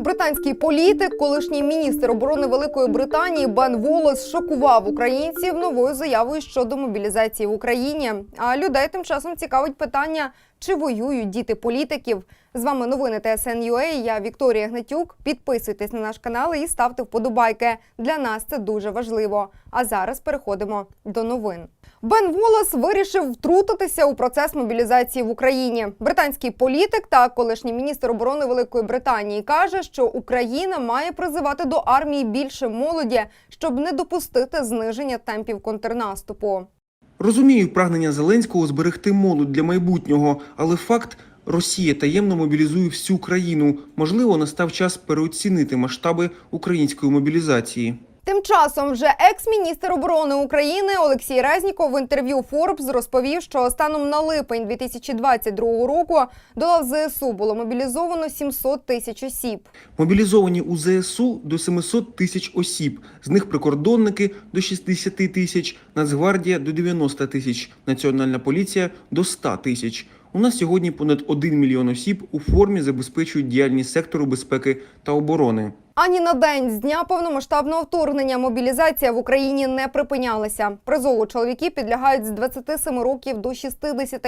Британський політик, колишній міністр оборони Великої Британії Бен Волос шокував українців новою заявою щодо мобілізації в Україні. А людей тим часом цікавить питання, чи воюють діти політиків. З вами новини ТСН.UA, Я Вікторія Гнатюк. Підписуйтесь на наш канал і ставте вподобайки. Для нас це дуже важливо. А зараз переходимо до новин. Бен Волос вирішив втрутитися у процес мобілізації в Україні. Британський політик та колишній міністр оборони Великої Британії каже, що Україна має призивати до армії більше молоді, щоб не допустити зниження темпів контрнаступу. Розумію прагнення Зеленського зберегти молодь для майбутнього, але факт Росія таємно мобілізує всю країну. Можливо, настав час переоцінити масштаби української мобілізації. Тим часом вже екс-міністр оборони України Олексій Резніков в інтерв'ю Forbes розповів, що станом на липень 2022 року до лав ЗСУ було мобілізовано 700 тисяч осіб. Мобілізовані у ЗСУ до 700 тисяч осіб, з них прикордонники до 60 тисяч, Нацгвардія до 90 тисяч, Національна поліція до 100 тисяч. У нас сьогодні понад 1 мільйон осіб у формі забезпечують діяльність сектору безпеки та оборони. Ані на день з дня повномасштабного вторгнення мобілізація в Україні не припинялася. Призову чоловіки підлягають з 27 років до 60.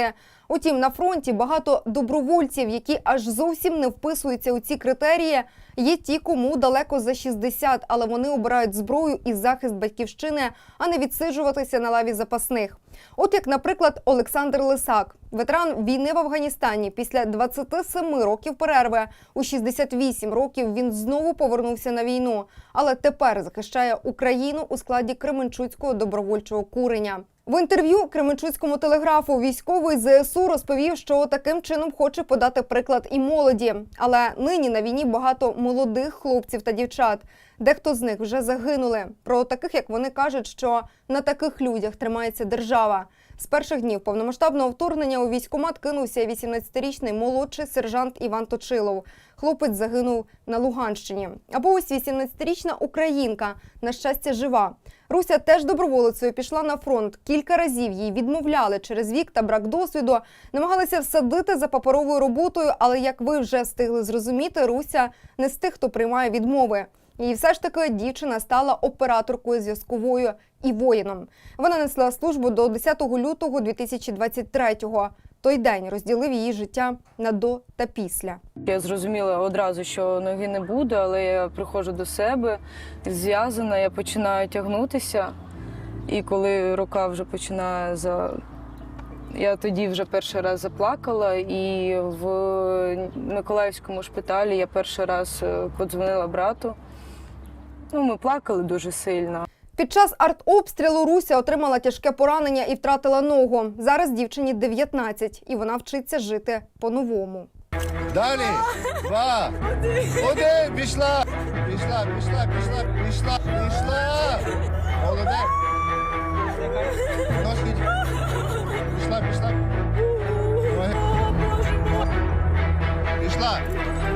Утім, на фронті багато добровольців, які аж зовсім не вписуються у ці критерії. Є ті, кому далеко за 60, але вони обирають зброю і захист батьківщини, а не відсиджуватися на лаві запасних. От як, наприклад, Олександр Лисак, ветеран війни в Афганістані, після 27 років перерви у 68 років він знову повернувся на війну, але тепер захищає Україну у складі Кременчуцького добровольчого куреня. В інтерв'ю Кременчуцькому телеграфу військовий ЗСУ розповів, що таким чином хоче подати приклад і молоді. Але нині на війні багато молодих хлопців та дівчат. Дехто з них вже загинули. Про таких, як вони кажуть, що на таких людях тримається держава. З перших днів повномасштабного вторгнення у військкомат кинувся 18-річний молодший сержант Іван Точилов. Хлопець загинув на Луганщині. Або ось 18-річна українка, на щастя, жива. Руся теж доброволицею пішла на фронт. Кілька разів їй відмовляли через вік та брак досвіду. Намагалися всадити за паперовою роботою, але як ви вже встигли зрозуміти, Руся не з тих, хто приймає відмови. І все ж таки дівчина стала операторкою зв'язковою і воїном. Вона несла службу до 10 лютого 2023-го. Той день розділив її життя на до та після. Я зрозуміла одразу, що ноги не буде, але я приходжу до себе зв'язана, я починаю тягнутися. І коли рука вже починає за. Я тоді вже перший раз заплакала, і в Миколаївському шпиталі я перший раз е, подзвонила брату. Ну, ми плакали дуже сильно. Під час артобстрілу Руся отримала тяжке поранення і втратила ногу. Зараз дівчині 19, і вона вчиться жити по-новому. Далі. Два. Один. Пішла. Пішла, пішла, пішла, пішла, пішла. Молодець. Ножки. Пішла, пішла. Ноги. Пішла.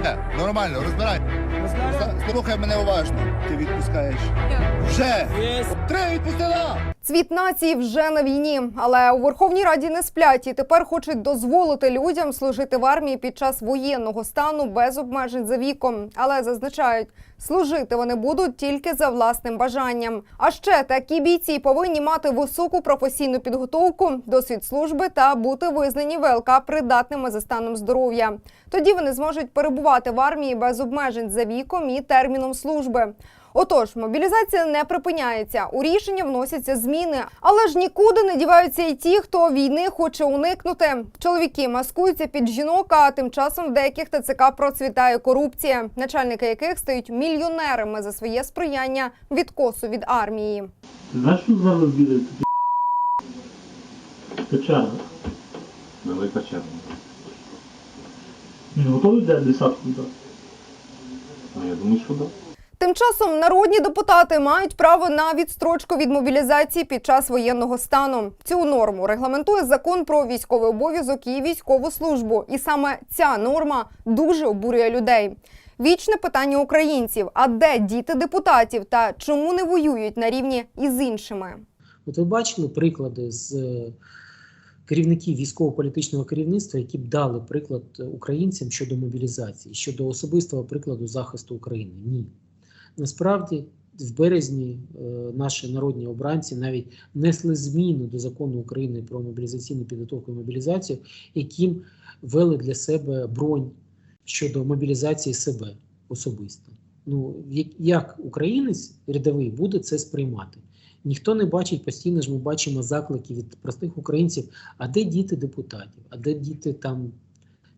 Е, Нормально, розбирай. Слухай мене уважно. Ти відпускаєш. Вже. Три відпустила. Цвіт нації вже на війні, але у Верховній Раді не сплять і тепер хочуть дозволити людям служити в армії під час воєнного стану без обмежень за віком. Але зазначають, служити вони будуть тільки за власним бажанням. А ще такі бійці повинні мати високу професійну підготовку, досвід служби та бути визнані ВЛК придатними за станом здоров'я. Тоді вони зможуть перебувати в армії без обмежень за віком і терміном служби. Отож, мобілізація не припиняється. У рішення вносяться зміни, але ж нікуди не діваються й ті, хто війни хоче уникнути. Чоловіки маскуються під жінок, а тим часом в деяких ТЦК процвітає корупція, начальники яких стають мільйонерами за своє сприяння відкосу від армії. Знаєш, що зараз біля печерна? Велика черга. Він готовий для десятку? Ну, я думаю, що так. Тим часом народні депутати мають право на відстрочку від мобілізації під час воєнного стану. Цю норму регламентує закон про військовий обов'язок і військову службу. І саме ця норма дуже обурює людей. Вічне питання українців: а де діти депутатів та чому не воюють на рівні із іншими? От ви бачили приклади з е, керівників військово-політичного керівництва, які б дали приклад українцям щодо мобілізації, щодо особистого прикладу захисту України. Ні. Насправді, в березні е, наші народні обранці навіть внесли зміни до закону України про мобілізаційну підготовку і мобілізацію, яким ввели для себе бронь щодо мобілізації себе особисто. Ну, як українець рядовий буде це сприймати? Ніхто не бачить постійно ж ми бачимо заклики від простих українців, а де діти депутатів, а де діти там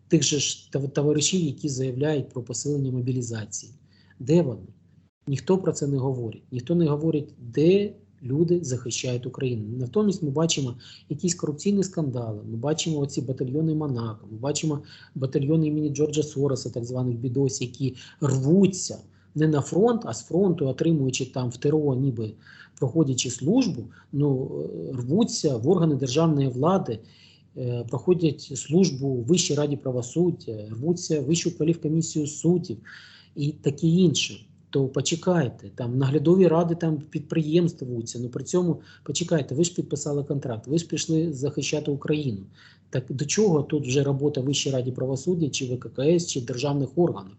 тих же ж товаришів, які заявляють про посилення мобілізації. Де вони? Ніхто про це не говорить. Ніхто не говорить, де люди захищають Україну. Натомість ми бачимо якісь корупційні скандали. Ми бачимо оці батальйони Монако, ми бачимо батальйони імені Джорджа Сороса, так званих бідосів, які рвуться не на фронт, а з фронту, отримуючи там в ТРО, ніби проходячи службу, ну е, рвуться в органи державної влади. е, Проходять службу в Вищій раді правосуддя, рвуться в Вищу кваліфкомісію суддів і таке інше. То почекайте, там наглядові ради там підприємств вуться, Ну при цьому почекайте, ви ж підписали контракт, ви ж пішли захищати Україну. Так до чого тут вже робота Вищій раді правосуддя, чи ВККС, чи державних органів?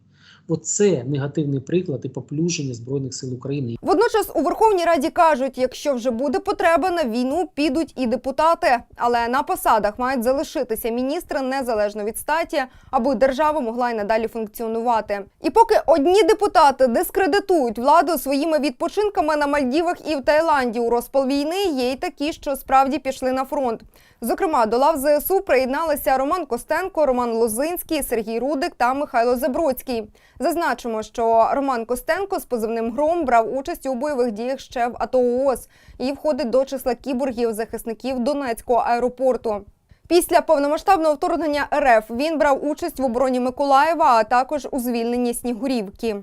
Оце негативний приклад і поплюження Збройних сил України. Водночас у Верховній Раді кажуть, якщо вже буде потреба на війну, підуть і депутати. Але на посадах мають залишитися міністри незалежно від статі, аби держава могла й надалі функціонувати. І поки одні депутати дискредитують владу своїми відпочинками на Мальдівах і в Таїланді у розпал війни, є й такі, що справді пішли на фронт. Зокрема, до лав ЗСУ приєдналися Роман Костенко, Роман Лозинський, Сергій Рудик та Михайло Забродський. Зазначимо, що Роман Костенко з позивним Гром брав участь у бойових діях ще в АТО ООС і входить до числа кіборгів захисників Донецького аеропорту. Після повномасштабного вторгнення РФ він брав участь в обороні Миколаєва, а також у звільненні Снігурівки.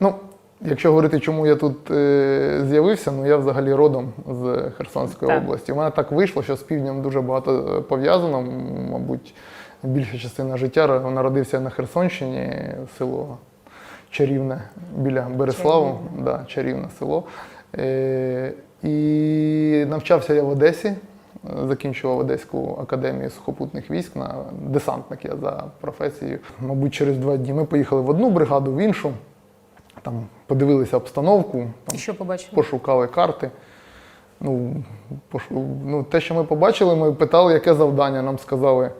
Ну, якщо говорити, чому я тут е, з'явився, ну я взагалі родом з Херсонської Так. області. У мене так вийшло, що з півднем дуже багато е, пов'язано. Мабуть, більша частина життя народився на Херсонщині, село Чарівне біля Береславу, да, чарівне село. Е, і навчався я в Одесі. Закінчував Одеську академію сухопутних військ на десантник я за професією. Мабуть, через два дні ми поїхали в одну бригаду, в іншу. Там подивилися обстановку, там, що побачили? пошукали карти. Ну, пошу... ну, те, що ми побачили, ми питали, яке завдання. Нам сказали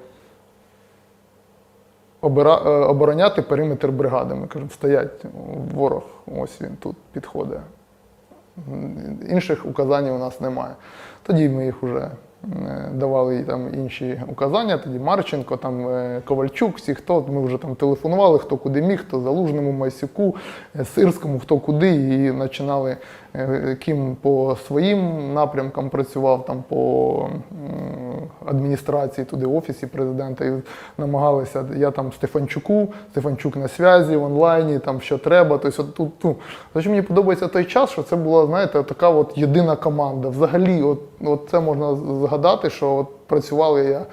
обороняти периметр бригади. Ми кажемо, стоять ворог, ось він тут підходить. Інших указань у нас немає. Тоді ми їх вже е, давали їй там інші указання. Тоді Марченко, там е, Ковальчук, всі хто. Ми вже там телефонували, хто куди міг, хто Залужному, Майсюку, е, Сирському, хто куди, і починали е, ким по своїм напрямкам працював, там по адміністрації, туди офісі президента, і намагалися. Я там Стефанчуку, Стефанчук на зв'язі, в онлайні, там що треба. Тобто, от тут, ну, мені подобається той час, що це була, знаєте, така от єдина команда. Взагалі, от, от це можна згадати, що от працювали я.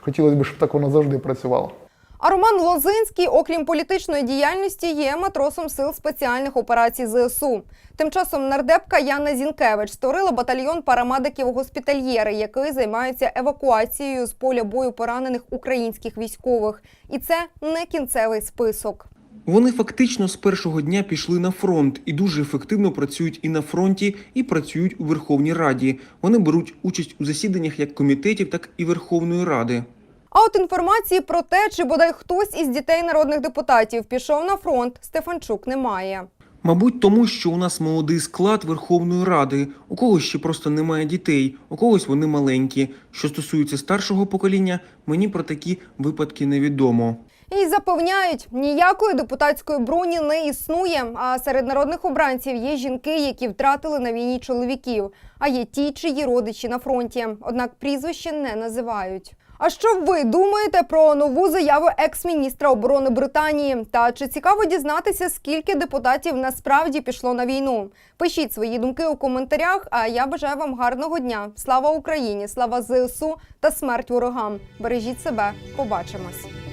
Хотілося б, щоб так воно завжди працювало. А Роман Лозинський, окрім політичної діяльності, є матросом сил спеціальних операцій ЗСУ. Тим часом нардепка Яна Зінкевич створила батальйон парамедиків-госпітальєри, який займається евакуацією з поля бою поранених українських військових. І це не кінцевий список. Вони фактично з першого дня пішли на фронт і дуже ефективно працюють і на фронті, і працюють у Верховній Раді. Вони беруть участь у засіданнях як комітетів, так і Верховної Ради. А от інформації про те, чи бодай хтось із дітей народних депутатів пішов на фронт, Стефанчук не має. Мабуть, тому що у нас молодий склад Верховної Ради, у когось ще просто немає дітей, у когось вони маленькі. Що стосується старшого покоління, мені про такі випадки невідомо. І запевняють, ніякої депутатської броні не існує. А серед народних обранців є жінки, які втратили на війні чоловіків. А є ті, чиї родичі на фронті. Однак прізвище не називають. А що ви думаєте про нову заяву екс-міністра оборони Британії? Та чи цікаво дізнатися, скільки депутатів насправді пішло на війну? Пишіть свої думки у коментарях. А я бажаю вам гарного дня. Слава Україні! Слава ЗСУ та смерть ворогам! Бережіть себе. Побачимось.